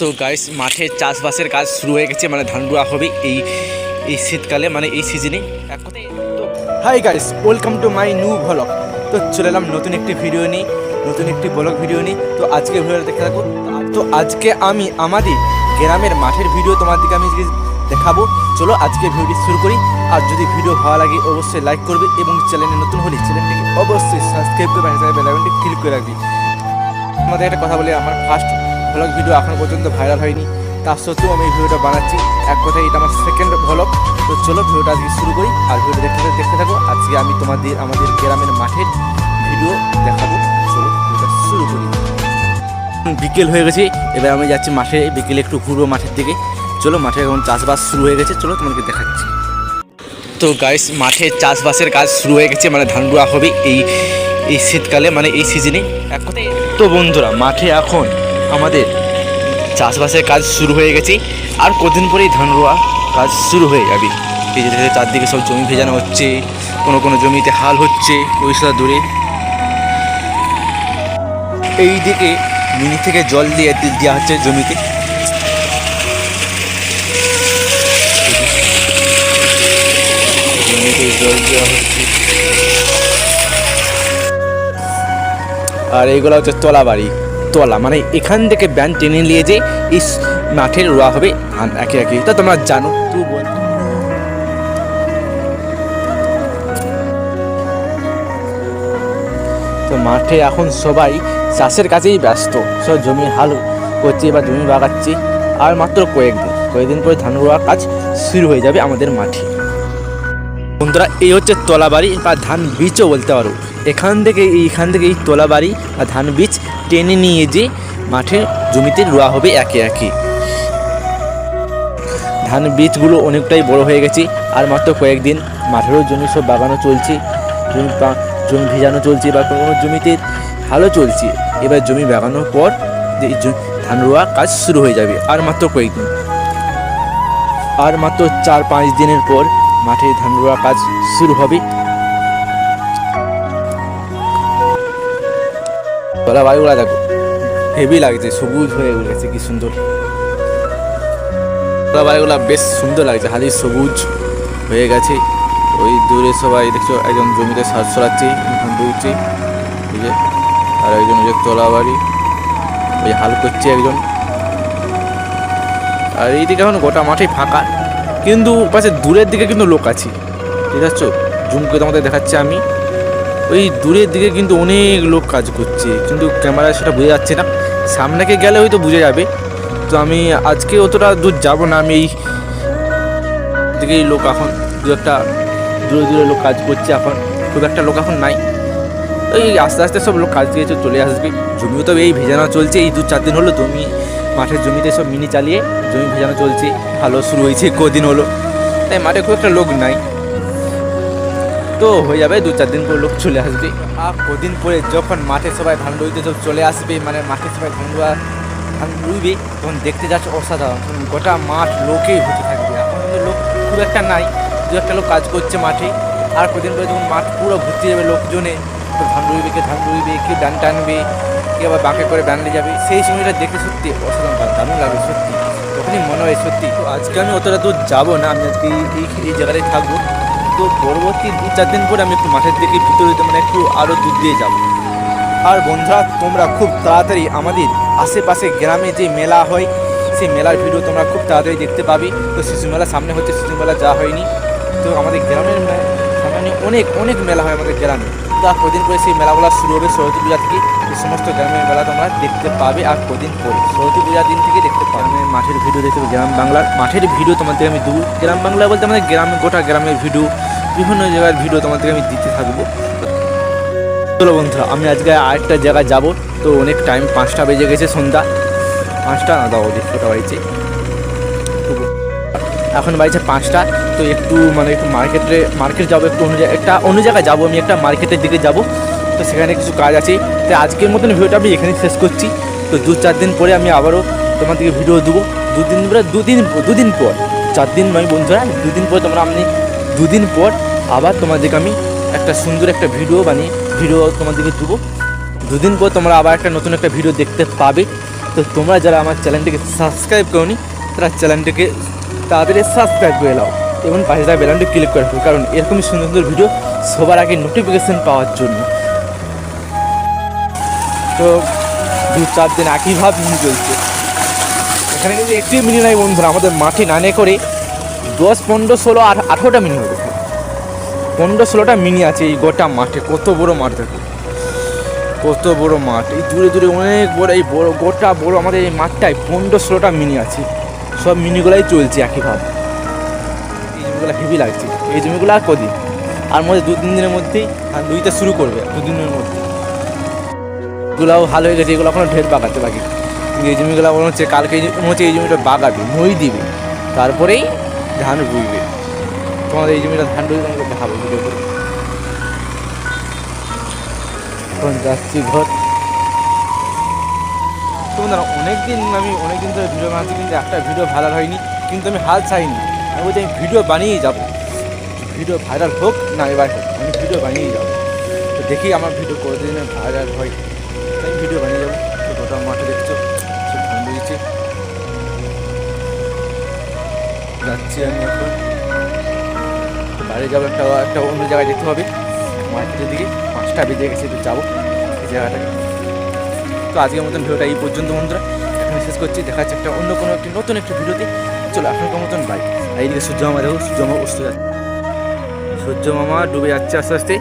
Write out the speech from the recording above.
তো গাইস মাঠে চাষবাসের কাজ শুরু হয়ে গেছে মানে ধান রোয়া হবে এই এই শীতকালে মানে এই সিজনে এক তো hi guys welcome to my new vlog তো চলে এলাম নতুন একটি ভিডিও নিয়ে, নতুন একটি ব্লগ ভিডিও নিয়ে। তো আজকে ভিডিওটা দেখতে থাকো। তো আজকে আমি আমাদের গ্রামের মাঠের ভিডিও তোমাদেরকে আমি দেখাবো, চলো আজকে ভিডিওটি শুরু করি। আর যদি ভিডিও ভালো লাগে, অবশ্যই লাইক করবে এবং চ্যানেলে নতুন হলে চ্যানেলটিকে অবশ্যই সাবস্ক্রাইব করবে বেলাইকনটি ক্লিক করে রাখবি। তোমাদের একটা কথা বলি, আমার ফার্স্ট ভ্লগ ভিডিও এখনও পর্যন্ত ভাইরাল হয়নি। তার সত্ত্বেও আমি এই ভিডিওটা বানাচ্ছি। এক কথায় এটা আমার সেকেন্ড ভ্লগ তো চলো ভিডিওটা আজকে শুরু করি আর ভিডিও দেখতে দেখতে থাকো। আজকে আমি তোমাদের আমাদের গ্রামের মাঠের ভিডিও দেখাবো। চলো ভিডিওটা শুরু করি। বিকেল হয়ে গেছে। এবার আমি যাচ্ছি মাঠে। বিকেলে একটু ঘুরবো মাঠের দিকে। চলো মাঠে এখন চাষবাস শুরু হয়ে গেছে। চলো তোমাকে দেখাচ্ছি। তো গাইস মাঠে চাষবাসের কাজ শুরু হয়ে গেছে। মানে ধান রোয়া হবে এই এই শীতকালে মানে এই সিজনে এক কথায় তো বন্ধুরা, মাঠে এখন আমাদের চাষবাসের কাজ শুরু হয়ে গেছে। আর কদিন পরেই ধান রোয়া কাজ শুরু হয়ে যাবে। যে দেখো চারদিকে সব জমি ভেজানো হচ্ছে, কোনো কোনো জমিতে হাল হচ্ছে সাথে দূরে। এই দিকে মিনি থেকে জল দিয়ে দেওয়া হচ্ছে জমিতে। জল দেওয়া আর এইগুলো হচ্ছে তলা বাড়ি তলা মানে এখান থেকে ব্যান টেনে নিয়ে যে এই মাঠে রোয়া হবে ধান একে একে। তা তোমরা জানো। তো মাঠে এখন সবাই চাষের কাজেই ব্যস্ত। সব জমি হাল করছে বা জমি বাগাচ্ছে। আর মাত্র কয়েকদিন কয়েকদিন পরে ধান রোয়ার কাজ শুরু হয়ে যাবে আমাদের মাঠে। বন্ধুরা এই হচ্ছে তলাবাড়ি বা ধান বীজও বলতে পারো। এখান থেকে, এইখান থেকে এই তলাবাড়ি বা ধান বীজ টেনে নিয়ে যে মাঠে জমিতে রোয়া হবে একে একে। ধান বীজগুলো অনেকটাই বড় হয়ে গেছে, আর মাত্র কয়েকদিন মাঠেরও জমি সব বাগানো চলছে, জমি জমি ভিজানো চলছে বা কোনো কোনো জমিতে ভালো চলছে। এবার জমি বাগানোর পর ধান রোয়া কাজ শুরু হয়ে যাবে, আর মাত্র কয়েকদিন। আর মাত্র চার পাঁচ দিনের পর মাঠে ধান রোয়া কাজ শুরু হবে তলা বাড়িগুলা দেখো। হেভি লাগছে, সবুজ হয়ে গেছে কি সুন্দর। বাড়িগুলা বেশ সুন্দর লাগছে হালি সবুজ হয়ে গেছে। ওই দূরে সবাই দেখছ, একজন জমিতে সার সরাচ্ছে রুইছে এই আর একজন ওই যে তলা বাড়ি, ওই হাল করছে একজন। আর এইদিকে এখন গোটা মাঠে ফাঁকা। কিন্তু পাশে দূরের দিকে কিন্তু লোক আছে ঠিক আছে জুম করে তোমাদের দেখাচ্ছি আমি। ওই দূরের দিকে কিন্তু অনেক লোক কাজ করছে। কিন্তু ক্যামেরায় সেটা বোঝা যাচ্ছে না। সামনেকে গেলে হয়তো বোঝা যাবে। তো আমি আজকে অতটা দূর যাব না। আমি এই দিকেই লোক এখন দু একটা দূরে দূরে লোক কাজ করছে এখন। খুব একটা লোক এখন নাই। ওই আস্তে আস্তে সব লোক কাজ দিয়েছে, চলে আসবে। জমিও তো এই ভেজানো চলছে। এই দু চার দিন হলো জমি, মাঠের জমিতে সব মিনি চালিয়ে জমি ভেজানো চলছে। ভালো শুরু হয়েছে, কদিন হলো। তাই মাঠে খুব একটা লোক নাই। তো হয়ে যাবে, দু চার দিন পর লোক চলে আসবে। আর কদিন পরে যখন মাঠে সবাই ধান রুইতে সব চলে আসবে মানে মাঠে সবাই ধান রুয়া, ধান রুইবে, তখন দেখতে যাচ্ছে অসাধারণ। গোটা মাঠ লোকেই হতে থাকবে। এখন লোক খুব একটা নাই, দু একটা লোক কাজ করছে মাঠে। আর কদিন পরে যখন মাঠ পুরো ঘুরতে যাবে লোকজনে, তো ধান রুইবে, কে ধান রুইবে, কে ব্যান টানবে, কে আবার বাঁকে করে ব্যান নিয়ে যাবে, সেই সময়টা দেখে সত্যি অসাধারণ দারুণ লাগে সত্যি। তখনই মনে হয় সত্যি, তো আজকে আমি অতটা দূর যাব না, আমি আজকে এই জায়গাটায় থাকব। তো পরবর্তী দু চার দিন পরে আমি একটু মাঠের দিকে ভিতরে মানে একটু আরও দূর দিয়ে যাব। আর বন্ধুরা, তোমরা খুব তাড়াতাড়ি আমাদের আশেপাশে গ্রামে যে মেলা হয়, সেই মেলার ভিডিও তোমরা খুব তাড়াতাড়ি দেখতে পাবে। তো শিশু মেলা সামনে হচ্ছে শিশু মেলা যাওয়া হয়নি। তো আমাদের গ্রামের সামনে অনেক অনেক মেলা হয় আমাদের গ্রামে। তো আর কদিন পরে সেই মেলাগুলো শুরু হবে সরস্বতী পূজা থেকে। এই সমস্ত গ্রামের মেলা তোমরা দেখতে পাবে আর কদিন পরে। সরস্বতী পূজার দিন থেকে দেখতে পাবে। আমি মাঠের ভিডিও দেখতে গ্রাম বাংলার মাঠের ভিডিও তোমাদের আমি দু গ্রাম বাংলা বলতে আমাদের গ্রামে, গোটা গ্রামের ভিডিও, বিভিন্ন জায়গার ভিডিও তোমাদেরকে আমি দিতে থাকব। চলো বন্ধুরা, আমি আজকে আরেকটা জায়গায় যাব। তো অনেক টাইম পাঁচটা বেজে গেছে সন্ধ্যা। পাঁচটা? না, দাও ফোটা বাড়িছে এখন বাড়িছে পাঁচটা। তো একটু মানে একটু মার্কেটে মার্কেট যাব একটু অন্য একটা অন্য জায়গায় যাব আমি। একটা মার্কেটের দিকে যাব। তো সেখানে কিছু কাজ আছে। তো আজকের মতন ভিডিওটা আমি এখানে শেষ করছি। তো দু চার দিন পরে আমি আবারও তোমাদেরকে ভিডিও দেবো। দুদিন পরে দুদিন দুদিন পর, চার দিন নয় বন্ধুরা দুদিন পর তোমরা আমি দুদিন পর আবার তোমাদেরকে আমি একটা সুন্দর একটা ভিডিও বানিয়ে ভিডিও তোমাদেরকে দেবো। দুদিন পর তোমরা আবার একটা নতুন একটা ভিডিও দেখতে পাবে। তো তোমরা যারা আমার চ্যানেলটিকে সাবস্ক্রাইব করনি, তারা চ্যানেলটিকে তাড়াতাড়ি সাবস্ক্রাইব করে নাও এবং পাশে থাকা বেলানটি ক্লিক করে কারণ এরকমই সুন্দর সুন্দর ভিডিও সবার আগে নোটিফিকেশান পাওয়ার জন্য। তো দু চার দিন একইভাবে মিনি চলছে। এখানে কিন্তু একটি মিনি নাই বন্ধুরা, আমাদের মাঠে নানে করে দশ, পনেরো, ষোলো আর আঠেরোটা মিনি হবে। পনেরো, ষোলোটা মিনি আছে এই গোটা মাঠে, কত বড় মাঠ দেখো। কত বড় মাঠ, এই দূরে দূরে অনেক বড়, এই বড়, গোটা বড় আমাদের এই মাঠটায় পনেরো, ষোলোটা মিনি আছে। সব মিনিগুলাই চলছে একইভাবে এই জমিগুলো হেভি লাগছে। এই জমিগুলো আর কদিন? আর মধ্যে দু তিন দিনের মধ্যেই, আর দুইটা শুরু করবে দু দিনের মধ্যে। এগুলাও ভালো হয়ে গেছে, এগুলো এখনও ঢের বাগাতে বাকি। কিন্তু এই জমিগুলো মনে হচ্ছে কালকে মনে হচ্ছে এই জমিটা বাগাবে, মই দিবে। তারপরেই ধান রুইবে। তোমাদের এই জমিটা ধান রুইবে তোমাকে দেখাবো ভিডিও করে। এখন যাচ্ছি ঘর। তোমাদের অনেক দিন আমি অনেক দিন ধরে ভিডিও বানাচ্ছি, কিন্তু একটা ভিডিও ভাইরাল হয়নি, কিন্তু আমি হাল চাইনি আমি বলছি আমি ভিডিও বানিয়েই যাব। ভিডিও ভাইরাল হোক না এবার হোক, আমি ভিডিও বানিয়েই যাব। তো দেখি আমার ভিডিও করে দিন ভাইরাল হয়। ভিডিও বানিয়ে যাব। গোটা মাঠে দেখছ? সব ধান রয়েছে যাচ্ছি আমি এখন। বাইরে যাব, একটা একটা অন্য জায়গায় যেতে হবে। মার্কেটের দিকে। পাঁচটা বেজে গেছে, তো যাব এই জায়গাটাকে। তো আজকের মতন ভিডিওটা এই পর্যন্ত, বন্ধুরা। এখন শেষ করছি। দেখা যাচ্ছে একটা অন্য কোনো একটি নতুন একটি ভিডিওতে। চলো, এখনকার মতন বাই আর এইদিকে সূর্য মামা দেখো, সূর্য মামা অস্ত যাচ্ছে। সূর্য মামা ডুবে যাচ্ছে আস্তে আস্তে।